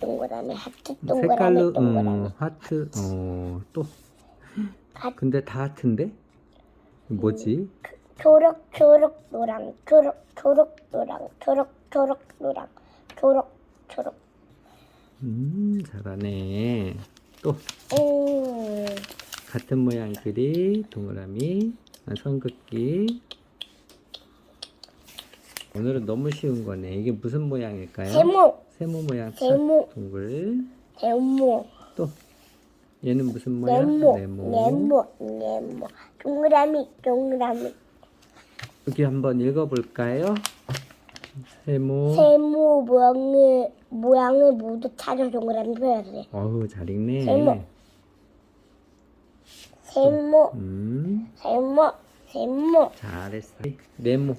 동그라미 동그라미 하트 동그라미 색깔로 동그라미. 음, 하트 어또. 하- 근데 다 하트인데? 뭐지? 초록 초록 노랑 초록 초록 노랑 초록 초록 노랑 초록 초록. 음 잘하네. 또. 음. 같은 모양끼리 동그라미 아, 선긋기 오늘은 너무 쉬운 거네. 이게 무슨 모양일까요? 세모. 세모 모양. 세모. 동글 네모. 또. 얘는 무슨 모양? 네모. 네모. 네모. 동그라미. 동그라미. 여기 한번 읽어볼까요? 세모. 세모 모양을 모양을 모두 찾아 동그라미 표현해야 돼. 어우 잘 읽네. 세모. 세모. 음. 세모. 세모. 잘했어. 네모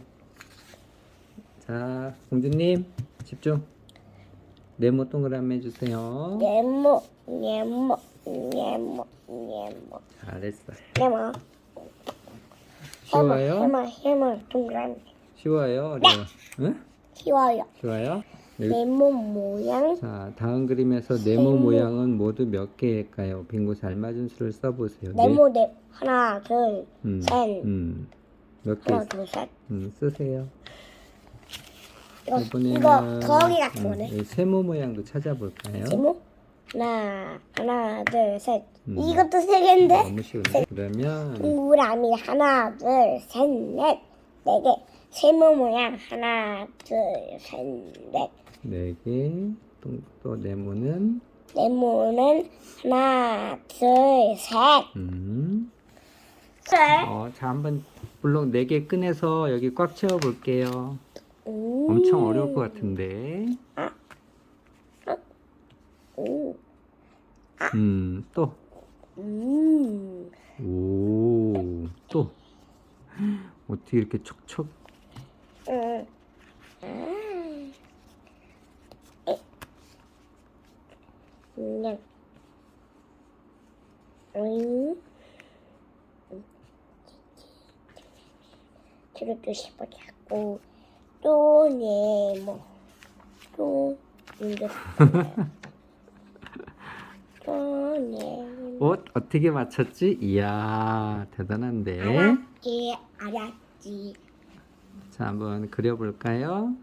자 공주님 집중 네모 동그라미 해주세요 네모 네모 네모 네모 잘했어 네모 쉬워요? 해머 해머 동그라미 쉬워요? 어려워? 응? 쉬워요 쉬워요? 여기 네모 모양 자 다음 그림에서 네모 세모. 모양은 모두 몇 개일까요? 빙고 잘 맞은 수를 써보세요 네- 네모 네 하나 둘 음, 셋. 음, 몇 개? 하나 둘셋 음, 쓰세요 이거 이번에는 이거 더하기 같은 음, 거네. 이 세모 모양도 찾아볼까요? 네모? 하나 하나 둘 셋. 음. 이것도 세 개인데? 너무 쉬운데? 그러면 동그라미 하나 둘 셋 넷 네 개. 세모 모양. 하나 둘 셋 넷. 네 개, 또, 또 네모는? 네모는 하나 둘 셋. 음. 셋. 어, 자 한번 블록 네 개 꺼내서 여기 꽉 채워 볼게요. 음. 엄청 어려울 것 같은데. 음. 음, 또. 음. 오, 또. 어떻게 이렇게 촉촉. 음. 음. 음. 저렇게 씹어잡고 또 네모 또 이제 또 네모 어, 어떻게 맞췄지? 이야, 대단한데. 알았지 알았지 자, 한번 그려볼까요?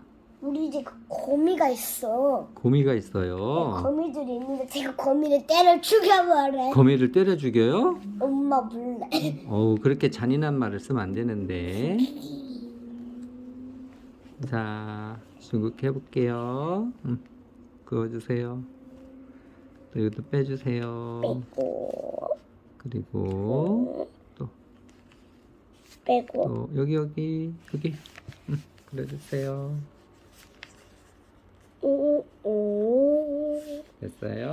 우리 이제 그 거미가 있어 거미가 있어요. 거미들이 있는데 제가 거미를 때려 죽여버려 거미를 때려 죽여요? 엄마 몰래 어우, 그렇게 잔인한 말을 쓰면 안 되는데. 자, 중국 해볼게요. 음, 그어주세요. 또 이것도 빼주세요. 빼고 그리고 또, 빼고 또 여기 여기 여기 음, 그려주세요. 음, 음. 됐어요?